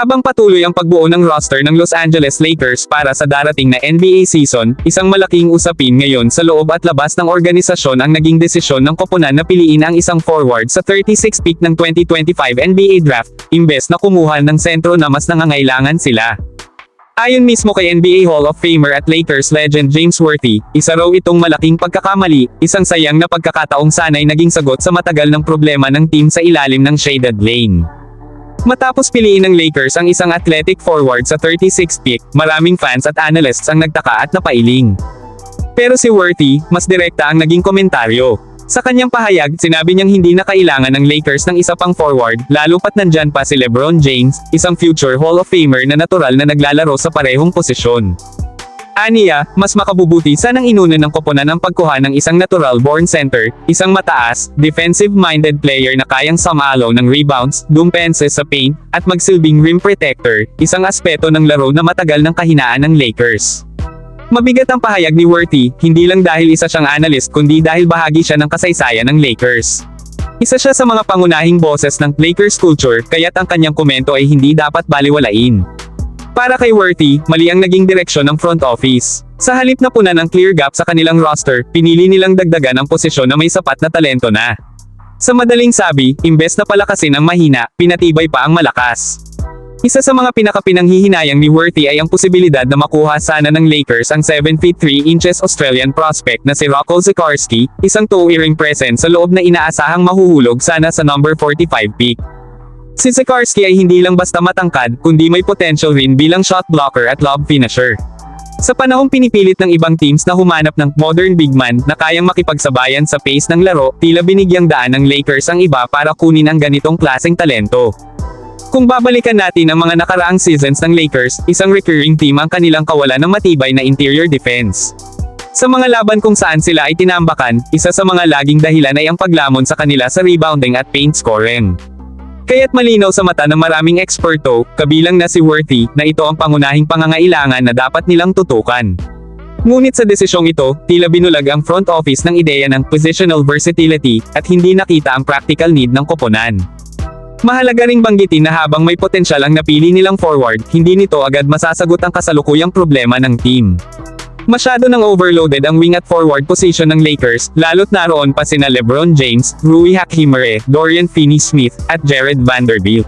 Habang patuloy ang pagbuo ng roster ng Los Angeles Lakers para sa darating na NBA season, isang malaking usapin ngayon sa loob at labas ng organisasyon ang naging desisyon ng koponan na piliin ang isang forward sa 36 pick ng 2025 NBA draft, imbes na kumuha ng sentro na mas nangangailangan sila. Ayon mismo kay NBA Hall of Famer at Lakers legend James Worthy, isa raw itong malaking pagkakamali, isang sayang na pagkakataong sanay naging sagot sa matagal ng problema ng team sa ilalim ng shaded lane. Matapos piliin ng Lakers ang isang athletic forward sa 36 pick, maraming fans at analysts ang nagtaka at napailing. Pero si Worthy, mas direkta ang naging komentaryo. Sa kanyang pahayag, sinabi niyang hindi na kailangan ng Lakers ng isa pang forward, lalo pat nandyan pa si LeBron James, isang future Hall of Famer na natural na naglalaro sa parehong posisyon. Aniya, mas makabubuti sanang inuna ng koponan ang pagkuha ng isang natural-born center, isang mataas, defensive-minded player na kayang samalo ng rebounds, dumpense sa paint, at magsilbing rim protector, isang aspeto ng laro na matagal ng kahinaan ng Lakers. Mabigat ang pahayag ni Worthy, hindi lang dahil isa siyang analyst kundi dahil bahagi siya ng kasaysayan ng Lakers. Isa siya sa mga pangunahing boses ng Lakers culture, kaya't ang kanyang komento ay hindi dapat baliwalain. Para kay Worthy, mali ang naging direksyon ng front office. Sa halip na punan ng clear gap sa kanilang roster, pinili nilang dagdagan ang posisyon na may sapat na talento na. Sa madaling sabi, imbes na palakasin ang mahina, pinatibay pa ang malakas. Isa sa mga pinakapinanghihinayang ni Worthy ay ang posibilidad na makuha sana ng Lakers ang 7 feet 3 inches Australian prospect na si Rocco Zikarsky, isang two-earring presence sa loob na inaasahang mahuhulog sana sa number 45 pick. Si Zikarsky ay hindi lang basta matangkad, kundi may potential rin bilang shot blocker at lob finisher. Sa panahong pinipilit ng ibang teams na humanap ng modern big man na kayang makipagsabayan sa pace ng laro, tila binigyang daan ng Lakers ang iba para kunin ang ganitong klaseng talento. Kung babalikan natin ang mga nakaraang seasons ng Lakers, isang recurring theme ang kanilang kawalan ng matibay na interior defense. Sa mga laban kung saan sila ay tinambakan, isa sa mga laging dahilan ay ang paglamon sa kanila sa rebounding at paint scoring. Kaya't malinaw sa mata ng maraming eksperto, kabilang na si Worthy, na ito ang pangunahing pangangailangan na dapat nilang tutukan. Ngunit sa desisyong ito, tila binulag ang front office ng ideya ng positional versatility, at hindi nakita ang practical need ng koponan. Mahalaga ring banggitin na habang may potensyal ang napili nilang forward, hindi nito agad masasagot ang kasalukuyang problema ng team. Masyado nang overloaded ang wing at forward position ng Lakers, lalo't naroon pa sina LeBron James, Rui Hachimere, Dorian Finney-Smith, at Jared Vanderbilt.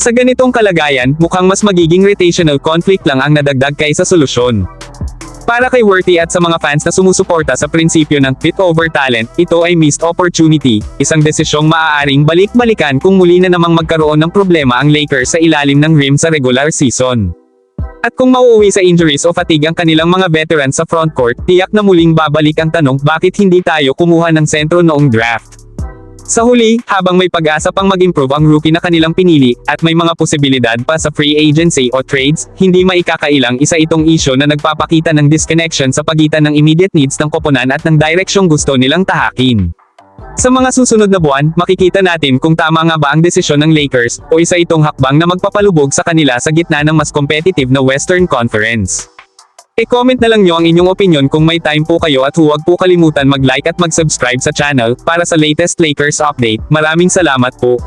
Sa ganitong kalagayan, mukhang mas magiging rotational conflict lang ang nadagdag kaysa solusyon. Para kay Worthy at sa mga fans na sumusuporta sa prinsipyo ng fit over talent, ito ay missed opportunity, isang desisyong maaaring balik-balikan kung muli na namang magkaroon ng problema ang Lakers sa ilalim ng rim sa regular season. At kung mauuwi sa injuries o fatigue ang kanilang mga veterans sa frontcourt, tiyak na muling babalik ang tanong bakit hindi tayo kumuha ng sentro noong draft. Sa huli, habang may pag-asa pang mag-improve ang rookie na kanilang pinili, at may mga posibilidad pa sa free agency o trades, hindi maikakailang isa itong isyo na nagpapakita ng disconnection sa pagitan ng immediate needs ng koponan at ng direksyong gusto nilang tahakin. Sa mga susunod na buwan, makikita natin kung tama nga ba ang desisyon ng Lakers, o isa itong hakbang na magpapalubog sa kanila sa gitna ng mas competitive na Western Conference. E-comment na lang nyo ang inyong opinion kung may time po kayo at huwag po kalimutan mag-like at mag-subscribe sa channel para sa latest Lakers update. Maraming salamat po.